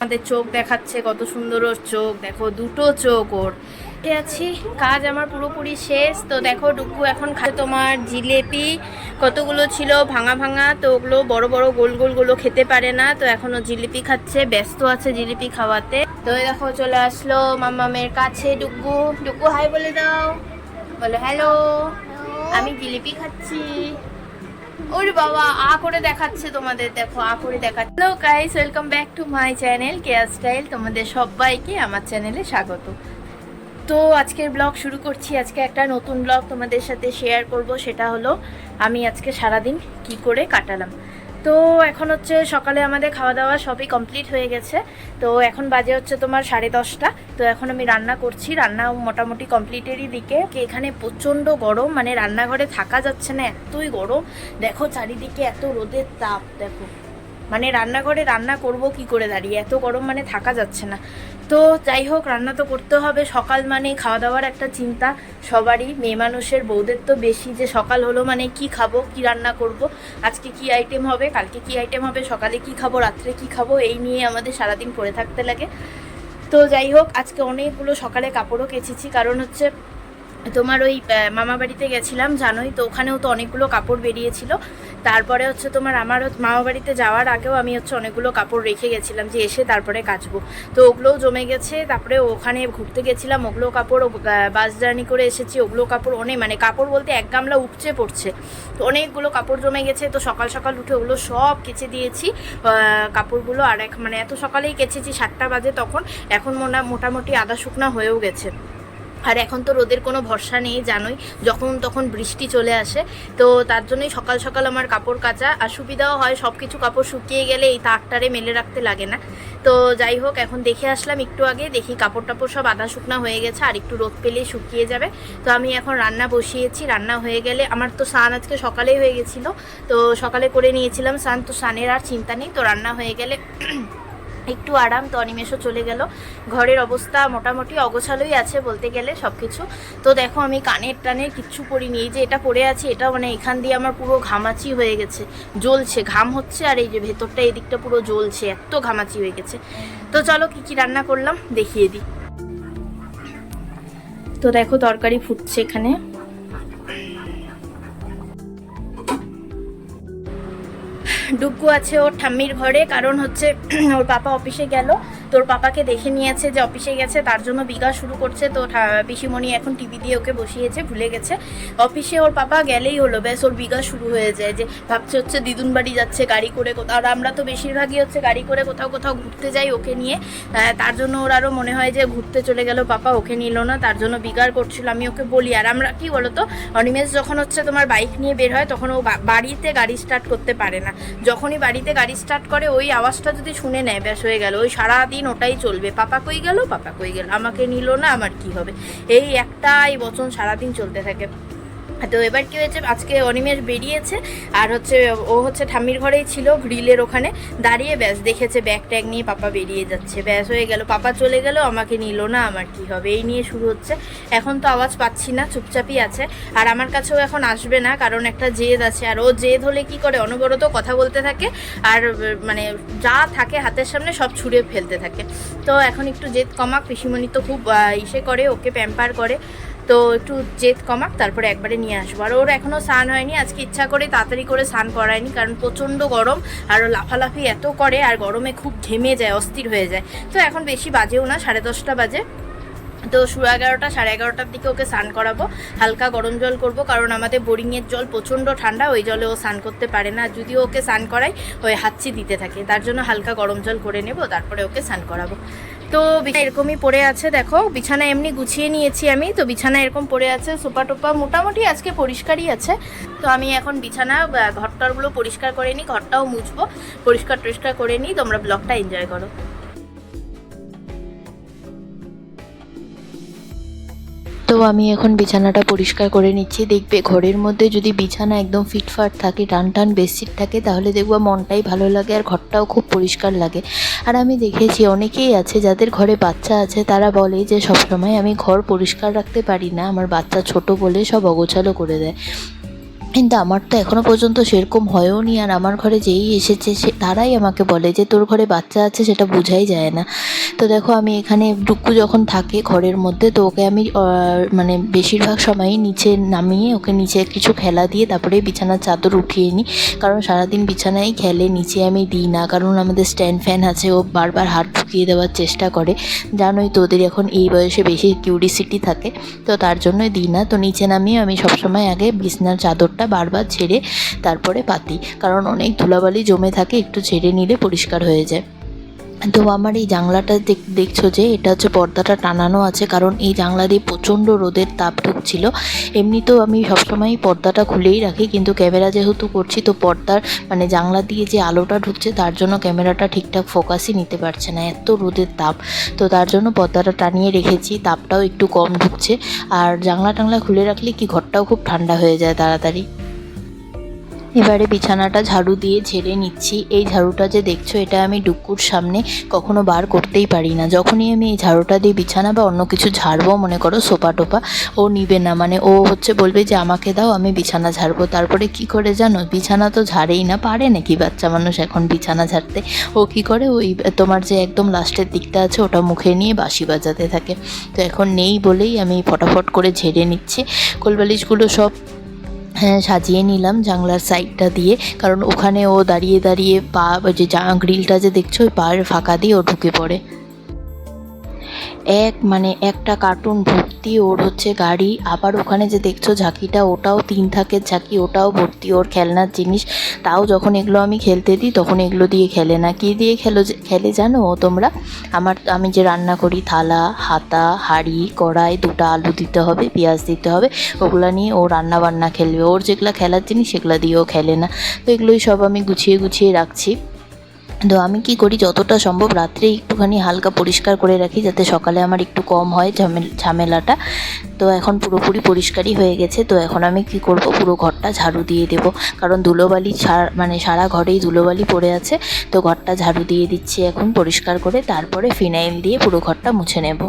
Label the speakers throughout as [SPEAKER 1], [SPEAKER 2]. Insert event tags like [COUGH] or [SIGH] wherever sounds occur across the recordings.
[SPEAKER 1] আমাদের চোখ দেখাচ্ছে, কত সুন্দর ওর চোখ, দেখো দুটো চোখ ওর। আছি? কাজ আমার পুরোপুরি শেষ। তো দেখো, ডুকু এখন খায় তোমার জিলেপি। কতগুলো ছিল? ভাঙা ভাঙা, তো ওগুলো বড় বড় গোল গোলগুলো খেতে পারে না। তো এখনও জিলিপি খাচ্ছে, ব্যস্ত আছে জিলিপি খাওয়াতে। তো দেখো, চলে আসলো মামামের কাছে ডুকু। ডুকু হাই বলে দাও। বলো হ্যালো আমি জিলিপি খাচ্ছি। ওরে বাবা আ করে দেখাচ্ছে তোমাদের, দেখো, আ করে দেখাচ্ছে। Hello guys welcome back to my channel care style তোমাদের সবাইকে আমার চ্যানেলে স্বাগত। তো আজকের ব্লগ শুরু করছি, আজকে একটা নতুন ব্লগ তোমাদের সাথে শেয়ার করব, সেটা হলো আমি আজকে সারাদিন কি করে কাটালাম। তো এখন হচ্ছে সকালে আমাদের খাওয়া দাওয়া সবই কমপ্লিট হয়ে গেছে। তো এখন বাজে হচ্ছে তোমার সাড়ে দশটা। তো এখন আমি রান্না করছি। রান্না মোটামুটি কমপ্লিটেরই দিকে। এখানে প্রচণ্ড গরম মানে রান্নাঘরে থাকা যাচ্ছে না, এতই গরম। দেখো চারিদিকে এত রোদের তাপ, দেখো। মানে রান্নাঘরে রান্না করব কি করে দাঁড়িয়ে? এত গরম মানে থাকা যাচ্ছে না। তো যাই হোক, রান্না তো করতে হবে। সকাল মানে খাওয়া দাওয়ার একটা চিন্তা সবারই। মেয়ে মানুষের বউদের তো বেশি যে সকাল হলো মানে কি খাব, কি রান্না করব, আজকে কি আইটেম হবে, কালকে কি আইটেম হবে, সকালে কি খাব, রাত্রে কি খাব, এই নিয়ে আমাদের সারাদিন পড়ে থাকতে লাগে। তো যাই হোক, আজকে অনেকগুলো সকালে কাপড়ও কেচেছি। কারণ হচ্ছে তোমার ওই মামা বাড়িতে গেছিলাম, জানোই তো, ওখানেও তো অনেকগুলো কাপড় বেরিয়েছিল। তারপরে হচ্ছে তোমার আমার মামা বাড়িতে যাওয়ার আগেও আমি হচ্ছে অনেকগুলো কাপড় রেখে গেছিলাম যে এসে তারপরে কাচবো। তো ওগুলোও জমে গেছে, তারপরে ওখানে ঘুরতে গেছিলাম, ওগুলো কাপড় বাস জার্নি করে এসেছি, ওগুলো কাপড় অনেক মানে কাপড় বলতে এক গামলা উপচে পড়ছে। তো অনেকগুলো কাপড় জমে গেছে, তো সকাল সকাল উঠে ওগুলো সব কেচে দিয়েছি কাপড়গুলো আর এক মানে এত সকালেই কেচেছি, সাতটা বাজে তখন, এখন মোটা মোটামুটি আদা শুকনা হয়েও গেছে। আর এখন তো রোদের কোনো ভরসা নেই, জানোই, যখন তখন বৃষ্টি চলে আসে। তো তার জন্যই সকাল সকাল আমার কাপড় কাচা, আর সুবিধাও হয় সব কিছু কাপড় শুকিয়ে গেলে এই তারটারে মেলে রাখতে লাগে না। তো যাই হোক, এখন দেখে আসলাম একটু আগে, দেখি কাপড় টাপড় সব আধা শুকনা হয়ে গেছে, আর একটু রোদ পেলেই শুকিয়ে যাবে। তো আমি এখন রান্না বসিয়েছি, রান্না হয়ে গেলে আমার তো স্নান আজকে সকালেই হয়ে গেছিল। তো সকালে করে নিয়েছিলাম স্নান, তো স্নানের আর চিন্তা নেই, তো রান্না হয়ে গেলে একটু আরাম তো অনিমেষও চলে গেল। ঘরের অবস্থা মোটামুটি অগোছালোই আছে বলতে গেলে সব কিছু তো দেখো আমি কানের টানের কিচ্ছু পরিনি, এই যে এটা পরে আছি এটা মানে এখান দিয়ে আমার পুরো ঘামাচি হয়ে গেছে, জ্বলছে, ঘাম হচ্ছে আর এই যে ভেতরটা এই দিকটা পুরো জ্বলছে, এত ঘামাচি হয়ে গেছে। তো চলো কি কি রান্না করলাম দেখিয়ে দিই। তো দেখো তরকারি ফুটছে এখানে। ডুগ্গু আছে ওর ঠাম্মির ঘরে কারণ হচ্ছে [CLEARS THROAT] ওর পাপা অফিসে গেল। তোর পাপাকে দেখে নিয়েছে যে অফিসে গেছে, তার জন্য বিঘা শুরু করছে। তো পিসিমণি এখন টিভি দিয়ে ওকে বসিয়েছে, ভুলে গেছে। অফিসে ওর পাপা গেলেই হলো, ব্যাস ওর বিঘা শুরু হয়ে যায় যে ভাবছে হচ্ছে দিদুন বাড়ি যাচ্ছে, গাড়ি করে কোথাও, আর আমরা তো বেশিরভাগই হচ্ছে গাড়ি করে কোথাও কোথাও ঘুরতে যাই ওকে নিয়ে। তার জন্য ওর আরও মনে হয় যে ঘুরতে চলে গেল, পাপা ওকে নিল না, তার জন্য বিগার করছিল, আমি ওকে বলি। আর আমরা কি বলতো, অনিমেষ যখন হচ্ছে তোমার বাইক নিয়ে বের হয়, তখন ও বাড়িতে গাড়ি স্টার্ট করতে পারে না। যখনই বাড়িতে গাড়ি স্টার্ট করে, ওই আওয়াজটা যদি শুনে নেয়, ব্যাস হয়ে গেল। ওই সারাদিন ওটাই চলবে। পাপা কই গেল? পাপা কই গেল? আমাকে নিল না, আমার কি হবে? এই একটাই বচন সারাদিন চলতে থাকে। তো এবার কি হয়েছে, আজকে অনিমেষ বেরিয়েছে, আর হচ্ছে ও হচ্ছে ঠাম্মির ঘরেই ছিল, গ্রিলের ওখানে। দাঁড়িয়ে ব্যাস, দেখেছে ব্যাগ ট্যাগ নিয়ে পাপা বেরিয়ে যাচ্ছে। ব্যাস, হয়ে গেল, পাপা চলে গেল, আমাকে নিল না, আমার কি হবে? এই নিয়ে শুরু হচ্ছে। এখন তো আওয়াজ পাচ্ছি না, চুপচাপই আছে। আর আমার কাছেও এখন আসবে না, কারণ একটা জেদ আছে। আর ও জেদ হলে কি করে? অনবরত কথা বলতে থাকে, আর মানে যা থাকে হাতের সামনে সব ছুঁড়ে ফেলতে থাকে। তো এখন একটু জেদ কমাক, পিসিমণি তো খুব ইসে করে, ওকে প্যাম্পার করে। তো একটু জেদ কমাক, তারপরে একবারে নিয়ে আসব। আর ওর এখনও স্নান হয়নি, আজকে ইচ্ছা করে তাড়াতাড়ি করে স্নান করায়নি, কারণ প্রচণ্ড গরম আর লাফালাফি এত করে আর গরমে খুব ঘেমে যায়, অস্থির হয়ে যায়। তো এখন বেশি বাজেও না, সাড়ে দশটা বাজে। তো শু এগারোটা, সাড়ে এগারোটার দিকে ওকে স্নান করাবো। হালকা গরম জল করব, কারণ আমাদের বোরিংয়ের জল প্রচণ্ড ঠান্ডা, ওই জলে ও স্নান করতে পারে না। যদি ওকে স্নান করাই, ওই হাঁচি দিতে থাকে। তার জন্য হালকা গরম জল করে নেব, তারপরে ওকে স্নান করাবো। তো এরকমই পড়ে আছে, দেখো। বিছানা এমনি গুছিয়ে নিয়েছি আমি, তো বিছানা এরকম পড়ে আছে সোপা টোপা মোটামুটি আজকে পরিষ্কারই আছে। তো আমি এখন বিছানা ঘরটরগুলো পরিষ্কার করে নিই, ঘরটাও মুছবো পরিষ্কার টরিষ্কার করে নিই, তোমরা ব্লগটা এনজয় করো।
[SPEAKER 2] তো আমি এখন বিছানাটা পরিষ্কার করে নিচ্ছি। দেখবে ঘরের মধ্যে যদি বিছানা একদম ফিটফাট থাকে, টান টান বেডশিট থাকে, তাহলে দেখব মনটাই ভালো লাগে আর ঘরটাও খুব পরিষ্কার লাগে। আর আমি দেখেছি অনেকেই আছে যাদের ঘরে বাচ্চা আছে, তারা বলে যে সবসময় আমি ঘর পরিষ্কার রাখতে পারি না, আমার বাচ্চা ছোট বলে সব অগোছালো করে দেয়। কিন্তু আমার তো এখনও পর্যন্ত সেরকম হয়ও নি। আর আমার ঘরে যেই এসেছে, সে তারাই আমাকে বলে যে, তোর ঘরে বাচ্চা আছে, সেটা বোঝাই যায় না। তো দেখো, আমি এখানে ডুক্কু যখন থাকে ঘরের মধ্যে, তো ওকে আমি মানে বেশিরভাগ সময়ই নিচে নামিয়ে, ওকে নিচে কিছু খেলা দিয়ে তারপরে বিছানার চাদর উঠিয়ে নিই। কারণ সারাদিন বিছানায় খেলে নিচে আমি দিই না। কারণ আমাদের স্ট্যান্ড ফ্যান আছে, ও বারবার হাত ঢুকিয়ে দেওয়ার চেষ্টা করে। জানোই তো ওদের এখন এই বয়সে বেশি কিউরিসিটি থাকে, তো তার জন্যই দিই না। তো নিচে নামিয়ে আমি সবসময় আগে বিছনার চাদরটা বারবার ছেড়ে তারপরে পাতি, কারণ অনেক ধুলাবালি জমে থাকে, একটু ছেড়ে নিলে পরিষ্কার হয়ে যায়। তো আমার এই জানলাটা দেখ- দেখছ যে এটা হচ্ছে পর্দাটা টানানো আছে, কারণ এই জানলা দিয়ে প্রচণ্ড রোদের তাপ ঢুকছিল। এমনিতেও আমি সবসময় পর্দাটা খুলেই রাখি, কিন্তু ক্যামেরা যেহেতু করছি, তো পর্দার মানে জানলা দিয়ে যে আলোটা ঢুকছে, তার জন্য ক্যামেরাটা ঠিকঠাক ফোকাসই নিতে পারছে না, এত রোদের তাপ। তো তার জন্য পর্দাটা টানিয়ে রেখেছি, তাপটাও একটু কম ঢুকছে। আর জানলা টাংলা খুলে রাখলে কি ঘরটাও খুব ঠান্ডা হয়ে যায় তাড়াতাড়ি। এবারে বিছানাটা ঝাড়ু দিয়ে ঝেড়ে নিচ্ছি। এই ঝাড়ুটা যে দেখছ, এটা আমি ডুকুর সামনে কখনো বার করতেই পারি না। যখনই আমি এই ঝাড়ুটা দিয়ে বিছানা বা অন্য কিছু ঝাড়বো, মনে করো সোপা টোপা ও নিবে না। মানে ও হচ্ছে বলবে যে, আমাকে দাও, আমি বিছানা ঝাড়বো। তারপরে কি করে জানো, বিছানা তো ঝাড়েই না, পারে নাকি বাচ্চা মানুষ এখন বিছানা ঝাড়তে? ও কি করে, ওই তোমার যে একদম লাস্টের দিকটা আছে, ওটা মুখে নিয়ে বাঁশি বাজাতে থাকে। তো এখন নেই বলেই আমি ফটাফট করে ঝেড়ে নিচ্ছি। কোলবালিশগুলো সব সাজিয়ে নিলাম জানলার সাইডটা দিয়ে। কারণ ওখানে ও দাঁড়িয়ে দাঁড়িয়ে পা যে গ্রিলটা যে দেখছ, ওই পায়ের ফাঁকা দিয়ে ও ঢুকে পড়ে। এক মানে একটা কার্টুন ভর্তি, ওর হচ্ছে গাড়ি। আবার ওখানে যে দেখছ ঝাঁকিটা, ওটাও তিন থাকের ঝাঁকি, ওটাও ভর্তি ওর খেলনার জিনিস। তাও যখন এগুলো আমি খেলতে দিই, তখন এগুলো দিয়ে খেলে না। কী দিয়ে খেলো খেলে জানো তোমরা? আমার, আমি যে রান্না করি, থালা, হাতা, হাঁড়ি, কড়াই, দুটো আলু দিতে হবে, পেঁয়াজ দিতে হবে, ওগুলো নিয়ে ও রান্না বান্না খেলবে। ওর যেগুলো খেলার জিনিস, সেগুলো দিয়েও খেলে না। তো এগুলোই সব আমি গুছিয়ে গুছিয়ে রাখছি। তো আমি কি করি, যতটা সম্ভব রাত্রে একটুখানি হালকা পরিষ্কার করে রাখি, যাতে সকালে আমার একটু কম হয় ঝামেল, ঝামেলাটা। তো এখন পুরোপুরি পরিষ্কারই হয়ে গেছে, তো এখন আমি কি করব, পুরো ঘরটা ঝাড়ু দিয়ে দেব। কারণ ধুলোবালি মানে সারা ঘরেই ধুলোবালি পড়ে আছে, তো ঘরটা ঝাড়ু দিয়ে দিচ্ছি এখন পরিষ্কার করে, তারপরে ফিনাইল দিয়ে পুরো ঘরটা মুছে নেব।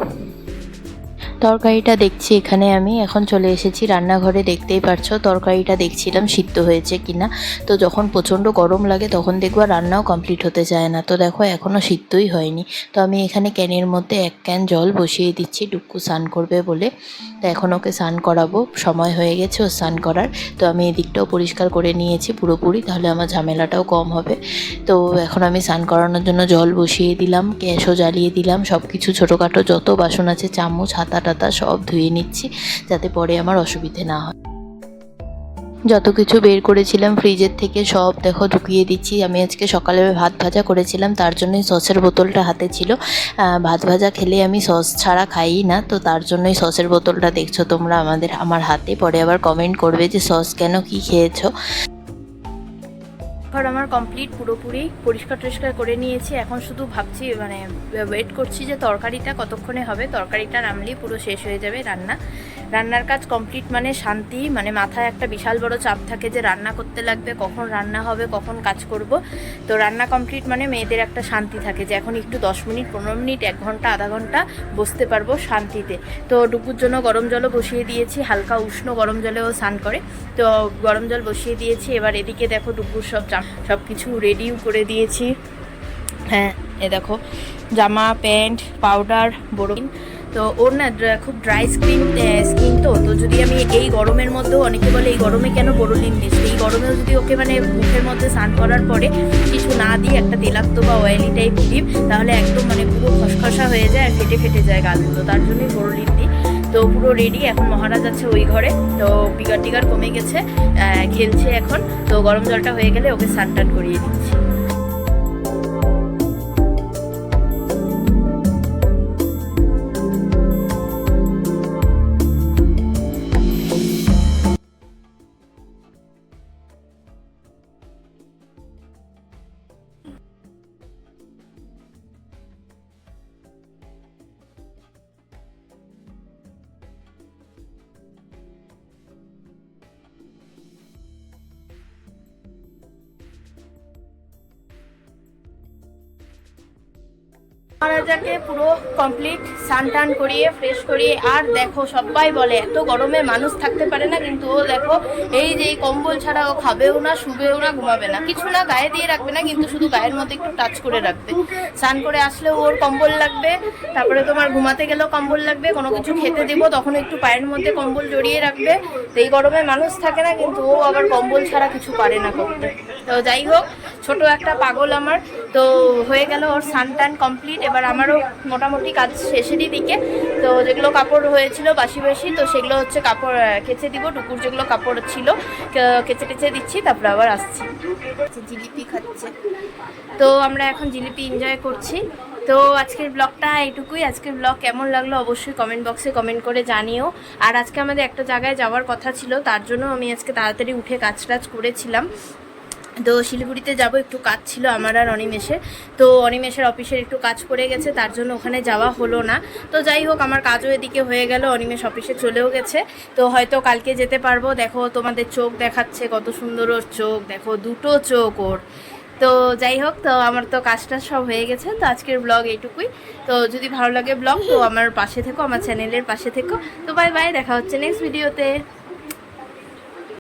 [SPEAKER 2] তরকারিটা দেখছি এখানে আমি। এখন চলে এসেছি রান্নাঘরে, দেখতেই পারছ তরকারিটা দেখছিলাম সিদ্ধ হয়েছে কিনা। তো যখন প্রচণ্ড গরম লাগে তখন দেখবা রান্নাও কমপ্লিট হতে চায় না। তো দেখো এখনও সিদ্ধই হয়নি। তো আমি এখানে ক্যানের মধ্যে এক ক্যান জল বসিয়ে দিচ্ছি। ডুক্কু স্নান করবে বলে। তো এখন ওকে স্নান করাবো। সময় হয়ে গেছে ও স্নান করার। তো আমি এদিকটাও পরিষ্কার করে নিয়েছি পুরোপুরি, তাহলে আমার ঝামেলাটাও কম হবে। তো এখন আমি স্নান করানোর জন্য জল বসিয়ে দিলাম, গ্যাসও জ্বালিয়ে দিলাম সব কিছু ছোটোখাটো যত বাসন আছে, চামচ হাতা টাতা সব ধুয়ে নিচ্ছি, যাতে পরে আমার অসুবিধে না হয়। যত কিছু বের করেছিলাম ফ্রিজের থেকে সব দেখো ঢুকিয়ে দিচ্ছি। আমি আজকে সকালে ভাত ভাজা করেছিলাম, তার জন্যই সসের বোতলটা হাতে ছিল। ভাত ভাজা খেলে আমি সস ছাড়া খাই না, তো তার জন্যই সসের বোতলটা দেখছ তোমরা আমাদের, আমার হাতে। পরে আবার কমেন্ট করবে যে সস কেন কি খেয়েছো।
[SPEAKER 1] ঘর আমার কমপ্লিট পুরোপুরি পরিষ্কার টরিষ্কার করে নিয়েছি। এখন শুধু ভাবছি মানে ওয়েট করছি যে তরকারিটা কতক্ষণে হবে। তরকারিটা নামলেই পুরো শেষ হয়ে যাবে রান্না। রান্নার কাজ কমপ্লিট মানে শান্তি মানে মাথায় একটা বিশাল বড় চাপ থাকে যে রান্না করতে লাগবে, কখন রান্না হবে, কখন কাজ করব। তো রান্না কমপ্লিট মানে মেয়েদের একটা শান্তি থাকে যে এখন একটু দশ মিনিট, পনেরো মিনিট, এক ঘণ্টা, আধা ঘণ্টা বসতে পারব শান্তিতে। তো ডুবুর জন্য গরম জলও বসিয়ে দিয়েছি, হালকা উষ্ণ গরম জলেও স্নান করে। তো গরম জল বসিয়ে দিয়েছি, এবার এদিকে দেখো ডুবুর সব সব কিছু রেডিও করে দিয়েছি। হ্যাঁ এ দেখো, জামা, প্যান্ট পাউডার বড়িন তো ওর না খুব ড্রাই স্কিন স্কিন তো। তো যদি আমি এই গরমের মধ্যেও, অনেকে বলে এই গরমে কেন বোরোলিন দিস? এই গরমেও যদি ওকে মানে মুখের মধ্যে স্নান করার পরে কিছু না দিয়ে একটা তেলাক্ত বা অয়েলি টাইপ দিই তাহলে একদম মানে পুরো খসখসা হয়ে যায় আর ফেটে ফেটে যায় গালগুলো। তার জন্যই বোরোলিন দিই। তো পুরো রেডি এখন মহারাজ আছে ওই ঘরে। তো পিকার টিকার কমে গেছে খেলছে এখন। তো গরম জলটা হয়ে গেলে ওকে স্নান টান করিয়ে দিচ্ছি। মহারাজাকে পুরো কমপ্লিট স্নান টান করিয়ে ফ্রেশ করিয়ে, আর দেখো সবাই বলে, এত গরমে মানুষ থাকতে পারে না, কিন্তু ও দেখো, এই যে কম্বল ছাড়া ও খাবেও না, শুবেও না, ঘুমাবে না। কিছু না, গায়ে দিয়ে রাখবে না, কিন্তু শুধু গায়ের মধ্যে একটু টাচ করে রাখবে। স্নান করে আসলেও ওর কম্বল লাগবে, তারপরে তোমার ঘুমাতে গেলেও কম্বল লাগবে, কোনো কিছু খেতে দেবো, তখন একটু পায়ের মধ্যে কম্বল জড়িয়ে রাখবে। তো এই গরমে মানুষ থাকে না, কিন্তু ও আবার কম্বল ছাড়া কিছু পারে না করতে। তো যাই হোক, ছোট একটা পাগল আমার, তো হয়ে গেল ওর সান টান কমপ্লিট এবার আমারও মোটামুটি কাজ শেষেরই দিকে। তো যেগুলো কাপড় হয়েছিল বাসি বাসি তো সেগুলো হচ্ছে কাপড় কেচে দিব। টুকুর যেগুলো কাপড় ছিল কেচে টেচে দিচ্ছি তারপরে আবার আসছি। জিলিপি খাচ্ছে। তো আমরা এখন জিলিপি এনজয় করছি। তো আজকের ব্লগটা এইটুকুই। আজকের ব্লগ কেমন লাগল অবশ্যই কমেন্ট বক্সে কমেন্ট করে জানিও। আর আজকে আমাদের একটা জায়গায় যাওয়ার কথা ছিল তার জন্য আমি আজকে তাড়াতাড়ি উঠে কাজ টাজ করেছিলাম। তো শিলিগুড়িতে যাব, একটু কাজ ছিল আমার আর অনিমেষের। তো অনিমেষের অফিসের একটু কাজ পড়ে গেছে, তার জন্য ওখানে যাওয়া হলো না। তো যাই হোক, আমার কাজও এদিকে হয়ে গেল, অনিমেষ অফিসে চলেও গেছে। তো হয়তো কালকে যেতে পারব। দেখো, তোমাদের চোখ দেখাচ্ছে কত সুন্দর ওর চোখ, দেখো, দুটো চোখ ওর। তো যাই হোক, তো আমার তো কাজটা সব হয়ে গেছে। তো আজকের ব্লগ এইটুকুই। তো যদি ভালো লাগে ব্লগ, তো আমার পাশে থেকো, আমার চ্যানেলের পাশে থেকো। তো বাই বাই, দেখা হচ্ছে নেক্সট ভিডিওতে